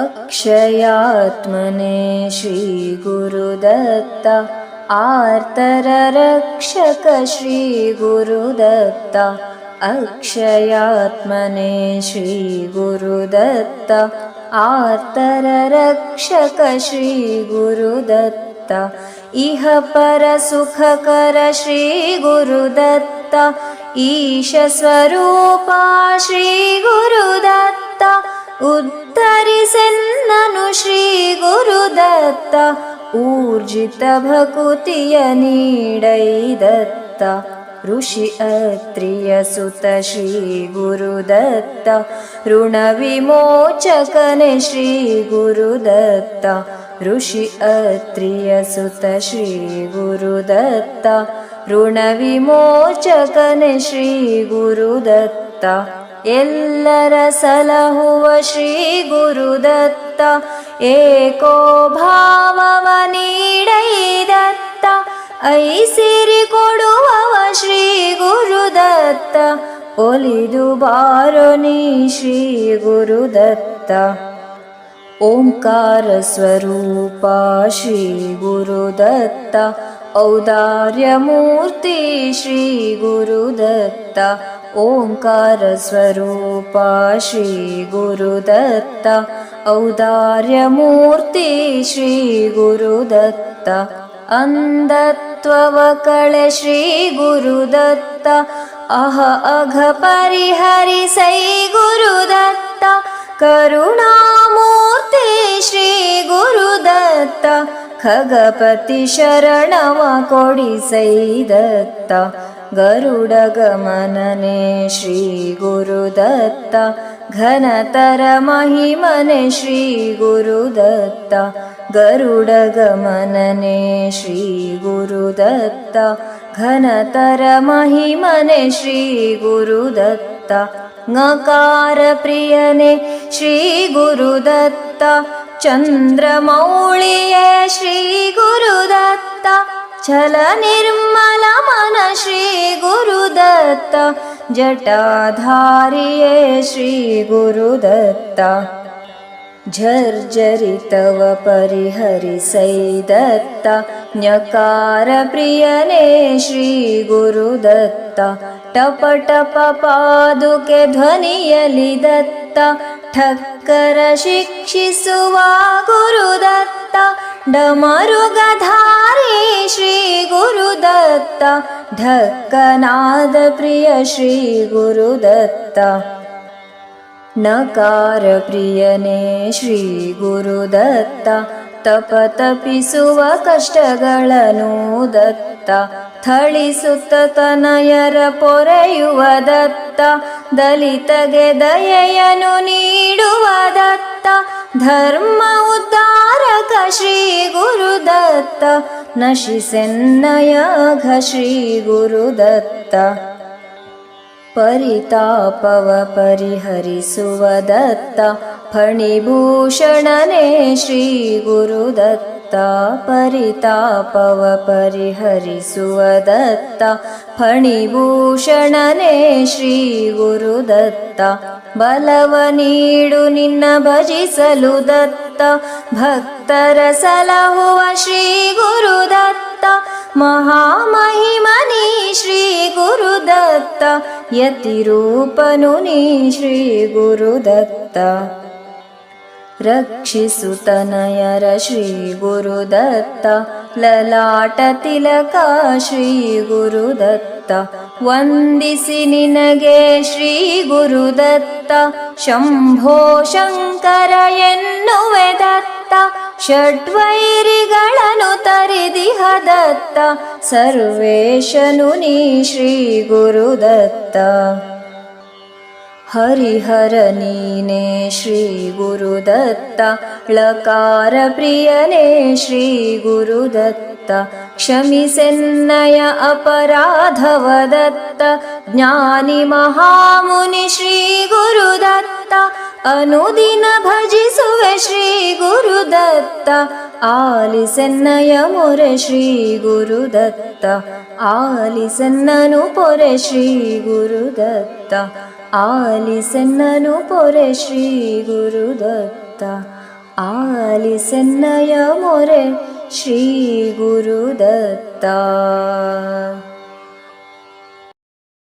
अक्षयात्मने श्रीगुरुदत्त आर्तररक्षक श्रीगुरुदत्त अक्षयात्मने श्रीगुरुदत्त आर्तररक्षक श्रीगुरुदत्त इह परसुखकर श्रीगुरुदत्त ईशस्वरूपा श्रीगुरुदत्त ಋಣ ವಿಮೋಚಕನೆ ಶ್ರೀ ಗುರುದತ್ತ ಋಷಿ ಅತ್ರಿಯ ಸುತ ಶ್ರೀ ಗುರುದತ್ತ ಋಣ ವಿಮೋಚಕನೆ ಶ್ರೀ ಗುರುದತ್ತ ಎಲ್ಲರ ಸಲಹುವ ಶ್ರೀ ಗುರುದತ್ತ ಏಕೋ ಭಾವವ ನೀಡೈದತ್ತ ಐಸಿರಿ ಕೊಡುವವ ಶ್ರೀ ಗುರುದತ್ತ ಒಲಿದು ಬಾರೋ ನೀ ಶ್ರೀ ಗುರುದತ್ತ ಓಂಕಾರ ಸ್ವರೂಪ ಶ್ರೀ ಗುರುದತ್ತ औदार्यमूर्ति श्रीगुरुदत्त ओङ्कारस्वरूपा श्रीगुरुदत्त औदार्यमूर्ति श्रीगुरुदत्त अन्धत्ववकळे श्रीगुरुदत्त अह अघ परिहरिसै गुरुदत्त करुणामूर्ति श्रीगुरुदत्त खगपति शरणव कोडिसैदत्त गरुडगमनने श्रीगुरुदत्त घनतर महिमने श्रीगुरुदत्त गरुडगमनने श्रीगुरुदत्त घनतर महिमने श्रीगुरुदत्त ङकारप्रियने श्रीगुरुदत्त चन्द्रमौळिये श्रीगुरुदत्त छलनिर्मलमन श्रीगुरुदत्त जटाधारिये श्रीगुरुदत्त झर्जरितव परिहरिसैदत्त ञकारप्रियने श्रीगुरुदत्त टप टप पादुके ध्वनियलि दत्त ठक्कर शिक्षिसुव गुरुदत्त। डमरुगधारी श्रीगुरुदत्त ढक्कनादप्रिय श्रीगुरुदत्त नकारप्रियने श्रीगुरुदत्त ತಪತಪಿಸುವ ಕಷ್ಟಗಳನ್ನು ದತ್ತ ಥಳಿಸುತ್ತ ತನಯರ ಪೊರೆಯುವ ದತ್ತ ದಲಿತಗೆ ದಯೆಯನು ನೀಡುವ ದತ್ತ धर्म उद्धारक श्रीगुरुदत्त नशिसेन्नयघ श्रीगुरुदत्त परितापव परिहरिसुवदत्त फणिभूषणने श्रीगुरुदत्त परितापव परिहरिसुवदत्त फणिभूषणने श्रीगुरुदत्त ಬಲವ ನೀಡು ನಿನ್ನ ಭಜಿಸಲು ದತ್ತ ಭಕ್ತರ ಸಲಹುವ ಶ್ರೀ ಗುರುದತ್ತ ಮಹಾಮಹಿಮನಿ ಶ್ರೀ ಗುರುದತ್ತ ಯತಿರೂಪನು ನೀ ಶ್ರೀ ಗುರುದತ್ತ रक्षिसुतनयर श्रीगुरुदत्त ललाटतिलका श्रीगुरुदत्त वन्दिसि निनगे श्रीगुरुदत्त शम्भो शङ्कर एन्नुवे दत्त षड्वैरिगळनु तरिदिह दत्त सर्वेशनु श्रीगुरुदत्त हरिहरनीने श्रीगुरुदत्त लकारप्रियने श्रीगुरुदत्त क्षमि सन्नय अपराधव दत्त ज्ञानि महामुनि श्री गुरुदत्त अनुदिन भजि सु श्री गुरुदत्त आलिसन्नय मोरे श्री आलिसन्ननु पोरे श्रीगुरुदत्त। आलिसन्ननु पोरे श्रीगुरुदत्त। आलिसन्नय मोरे श्रीगुरुदत्ता